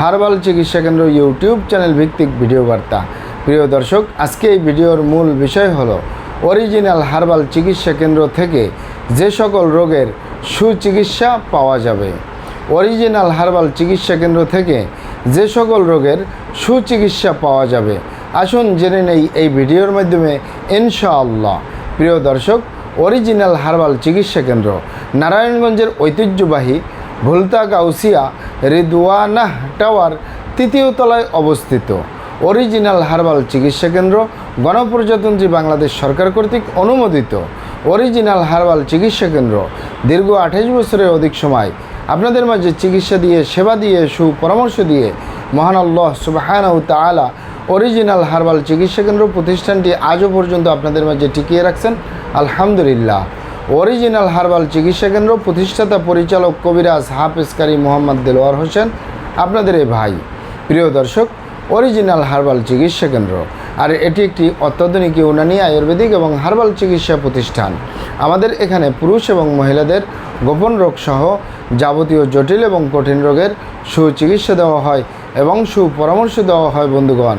Herbal চিকিৎসা কেন্দ্র YouTube channel ভিত্তিক ভিডিও বার্তা। প্রিয় দর্শক, আজকে এই ভিডিওর মূল বিষয় হলো অরিজিনাল হার্বাল চিকিৎসা কেন্দ্র থেকে যে সকল রোগের সুচিকিৎসা পাওয়া যাবে। অরিজিনাল হার্বাল চিকিৎসা কেন্দ্র থেকে যে সকল রোগের সুচিকিৎসা পাওয়া যাবে। আসুন জেনে নেই এই ভিডিওর মাধ্যমে, ইনশাআল্লাহ। প্রিয় দর্শক, অরিজিনাল হার্বাল চিকিৎসা কেন্দ্র, নারায়ণগঞ্জের ঐতিহ্যবাহী ভুলতা গাউসিয়া রিদওয়ানাহ টাওয়ার তৃতীয় তলায় অবস্থিত। অরিজিনাল হার্বাল চিকিৎসা কেন্দ্র গণপ্রজাতন্ত্রী বাংলাদেশ সরকার কর্তৃক অনুমোদিত। অরিজিনাল হার্বাল চিকিৎসা কেন্দ্র দীর্ঘ আঠাশ বছরের অধিক সময় আপনাদের মাঝে চিকিৎসা দিয়ে, সেবা দিয়ে, সুপরামর্শ দিয়ে মহান আল্লাহ সুবাহানাউ তালা অরিজিনাল হার্বাল চিকিৎসা কেন্দ্র প্রতিষ্ঠানটি আজও পর্যন্ত আপনাদের মাঝে টিকিয়ে রাখছেন। আলহামদুলিল্লাহ। অরিজিনাল হার্বাল চিকিৎসা কেন্দ্র প্রতিষ্ঠাতা পরিচালক কবিরাজ হাফেজকারী মোহাম্মদ দেলোয়ার হোসেন, আপনাদের এই ভাই। প্রিয় দর্শক, অরিজিনাল হার্বাল চিকিৎসা কেন্দ্র, আর এটি একটি অত্যাধুনিক ইউনানি আয়ুর্বেদিক এবং হার্বাল চিকিৎসা প্রতিষ্ঠান। আমাদের এখানে পুরুষ এবং মহিলাদের গোপন রোগ সহ যাবতীয় জটিল এবং কঠিন রোগের সুচিকিৎসা দেওয়া হয় এবং সুপরামর্শ দেওয়া হয় বন্ধুগণ।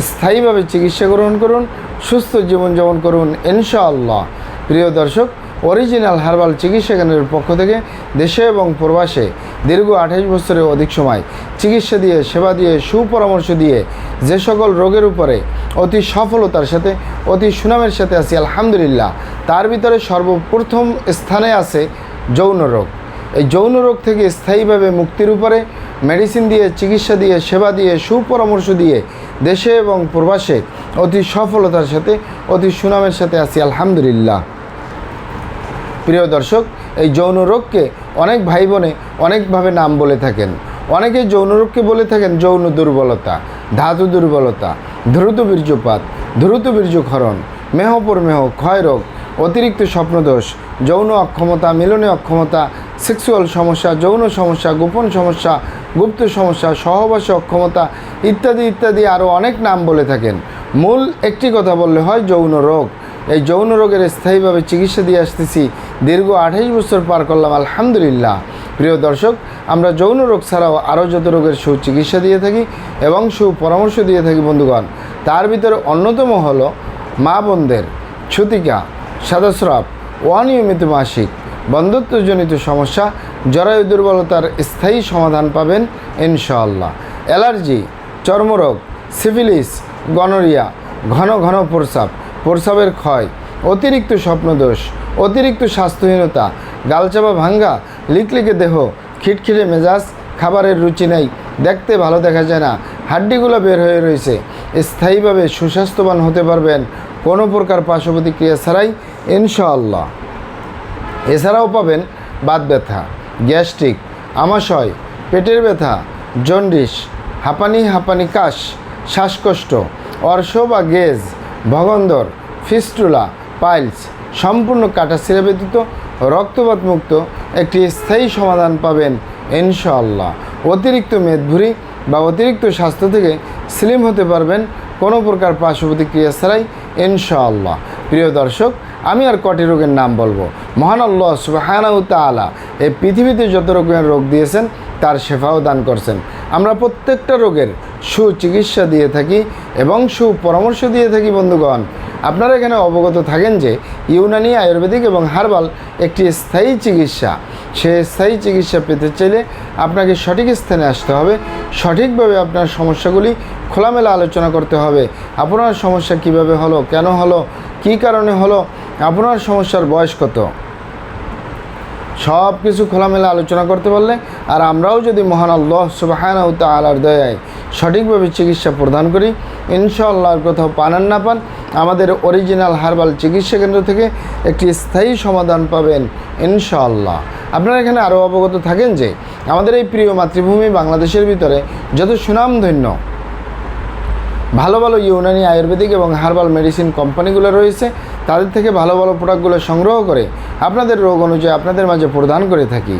স্থায়ীভাবে চিকিৎসা গ্রহণ করুন, সুস্থ জীবনযাপন করুন, ইনশাআল্লাহ। প্রিয় দর্শক, অরিজিনাল হার্বাল চিকিৎসা কেন্দ্রের পক্ষ থেকে দেশে এবং প্রবাসে দীর্ঘ আঠাশ বছরের অধিক সময় চিকিৎসা দিয়ে, সেবা দিয়ে, সুপরামর্শ দিয়ে যে সকল রোগের উপরে অতি সফলতার সাথে, অতি সুনামের সাথে আছি, আলহামদুলিল্লাহ, তার ভিতরে সর্বপ্রথম স্থানে আছে যৌন রোগ। এই যৌন রোগ থেকে স্থায়ীভাবে মুক্তির উপরে মেডিসিন দিয়ে, চিকিৎসা দিয়ে, সেবা দিয়ে, সুপরামর্শ দিয়ে দেশে এবং প্রবাসে অতি সফলতার সাথে, অতি সুনামের সাথে আছি, আলহামদুলিল্লাহ। প্রিয় দর্শক, এই যৌন রোগকে অনেক ভাই বোনে অনেকভাবে নাম বলে থাকেন। অনেকে যৌন রোগকে বলে থাকেন যৌন দুর্বলতা, ধাতু দুর্বলতা, দ্রুত বীর্যপাত, দ্রুত বীর্যক্ষরণ মেহপর মেহ, ক্ষয় রোগ, অতিরিক্ত স্বপ্নদোষ, যৌন অক্ষমতা, মিলনে অক্ষমতা, সেক্সুয়াল সমস্যা, যৌন সমস্যা, গোপন সমস্যা, গুপ্ত সমস্যা, সহবাসে অক্ষমতা ইত্যাদি ইত্যাদি আরও অনেক নাম বলে থাকেন। মূল একটি কথা বললে হয় যৌন রোগ। এই যৌন রোগের স্থায়ীভাবে চিকিৎসা দিয়ে আসতেছি। দীর্ঘ আঠাইশ বছর পার করলাম, আলহামদুলিল্লাহ। প্রিয় দর্শক, আমরা যৌন রোগ ছাড়াও আরও যত রোগের সুচিকিৎসা দিয়ে থাকি এবং সুপরামর্শ দিয়ে থাকি, বন্ধুগণ, তার ভিতরে অন্যতম হলো মা বোনদের ছুতিকা, সাদস্রাব, অনিয়মিত মাসিক, বন্ধুত্বজনিত সমস্যা, জরায়ু দুর্বলতার স্থায়ী সমাধান পাবেন, ইনশাআল্লাহ। অ্যালার্জি চর্মরোগ সিভিলিস গনোরিয়া, ঘন ঘন প্রস্রাব, প্রস্রাবের ক্ষয়, অতিরিক্ত স্বপ্নদোষ, অতিরিক্ত স্বাস্থ্যহীনতা, গালচাপা ভাঙ্গা, লিকলিকে দেহ, খিটখিটে মেজাজ, খাবারের রুচি নেই, দেখতে ভালো দেখা যায় না, হাড্ডিগুলো বের হয়ে রয়েছে। স্থায়ীভাবে সুস্বাস্থ্যবান হতে পারবেন কোনো প্রকার পার্শ্ব প্রতিক্রিয়া ছাড়াই, ইনশাআল্লাহ। এছাড়াও পাবেন বাত ব্যথা, গ্যাস্ট্রিক, আমাশয়, পেটের ব্যথা, জন্ডিস হাঁপানি হাঁপানি কাশ, শ্বাসকষ্ট অর্শ বা গেজ, ভগন্দর, ফিস্টুলা, পাইলস সম্পূর্ণ কাটাছিরা ব্যতীত রক্তপাত মুক্ত একটি স্থায়ী সমাধান পাবেন ইনশাআল্লাহ। অতিরিক্ত মেদভুরি বা অতিরিক্ত স্বাস্থ্য থেকে স্লিম হতে পারবেন কোনো প্রকার পার্শ্ব প্রতিক্রিয়া ছাড়াই ইনশাআল্লাহ। প্রিয় দর্শক, আমি আর কটি রোগের নাম বলব। মহান আল্লাহ সুবাহানাউ তাআলা এই পৃথিবীতে যত রকমের রোগ দিয়েছেন, তার শেফাও দান করছেন। আমরা প্রত্যেকটা রোগের সুচিকিৎসা দিয়ে থাকি এবং সুপরামর্শ দিয়ে থাকি, বন্ধুগণ। আপনারা এখানে অবগত থাকেন যে ইউনানি, আয়ুর্বেদিক এবং হার্বাল একটি স্থায়ী চিকিৎসা। সে স্থায়ী চিকিৎসা পেতে চাইলে আপনাকে সঠিক স্থানে আসতে হবে। সঠিকভাবে আপনার সমস্যাগুলি খোলামেলা আলোচনা করতে হবে। আপনার সমস্যা কীভাবে হলো, কেন হলো, কী কারণে হলো, আপনার সমস্যার বয়স কত? সব কিছু খোলামেলা আলোচনা করতে পারলে, আর আমরাও যদি মহান আল্লাহ সুবাহানাউ তালার দয়ায় সঠিকভাবে চিকিৎসা প্রদান করি ইনশাআল্লাহর কোথাও পান আর না পান, আমাদের অরিজিনাল হার্বাল চিকিৎসা কেন্দ্র থেকে একটি স্থায়ী সমাধান পাবেন ইনশাআল্লাহ। আপনারা এখানে আরও অবগত থাকেন যে, আমাদের এই প্রিয় মাতৃভূমি বাংলাদেশের ভিতরে যত সুনামধন্য, ভালো ভালো ইউনানি আয়ুর্বেদিক এবং হার্বাল মেডিসিন কোম্পানিগুলো রয়েছে তাদের থেকে ভালো ভালো প্রোডাক্টগুলো সংগ্রহ করে আপনাদের রোগ অনুযায়ী আপনাদের মাঝে প্রদান করে থাকি।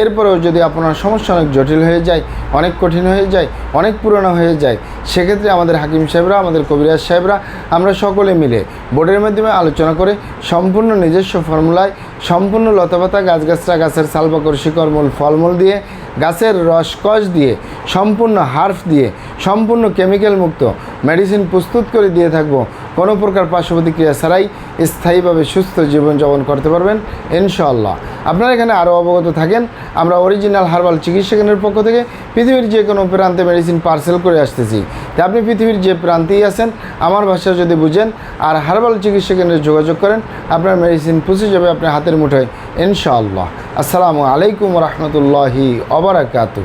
এরপরেও যদি আপনার সমস্যা অনেক জটিল হয়ে যায়, অনেক কঠিন হয়ে যায়, অনেক পুরনো হয়ে যায়, সেক্ষেত্রে আমাদের হাকিম সাহেবরা, আমাদের কবিরাজ সাহেবরা, আমরা সকলে মিলে বোর্ডের মাধ্যমে আলোচনা করে সম্পূর্ণ নিজস্ব ফর্মুলায়, সম্পূর্ণ লতাপাতা গাছগাছরা গাছের সালবাকর শিকড় মূল ফলমূল দিয়ে, গাছের রসকস দিয়ে, সম্পূর্ণ হার্ফ দিয়ে, সম্পূর্ণ কেমিক্যাল মুক্ত মেডিসিন প্রস্তুত করে দিয়ে থাকব। কোনো প্রকার পার্শ্ব প্রতিক্রিয়া ছাড়াই স্থায়ীভাবে সুস্থ জীবনযাপন করতে পারবেন, ইনশাআল্লাহ। আপনারা এখানে আরও অবগত থাকেন, আমরা অরিজিনাল হার্বাল চিকিৎসা কেন্দ্রের পক্ষ থেকে পৃথিবীর যে কোনো প্রান্তে মেডিসিন পার্সেল করে আসতেছি। তা আপনি পৃথিবীর যে প্রান্তেই আছেন, আমার ভাষা যদি বুঝেন আর হার্বাল চিকিৎসা কেন্দ্রে যোগাযোগ করেন, আপনার মেডিসিন পৌঁছে যাবে আপনার হাতের মুঠোয়, ইনশাআল্লাহ। আসসালামু আলাইকুম রহমতুল্লাহি অবরাকাতু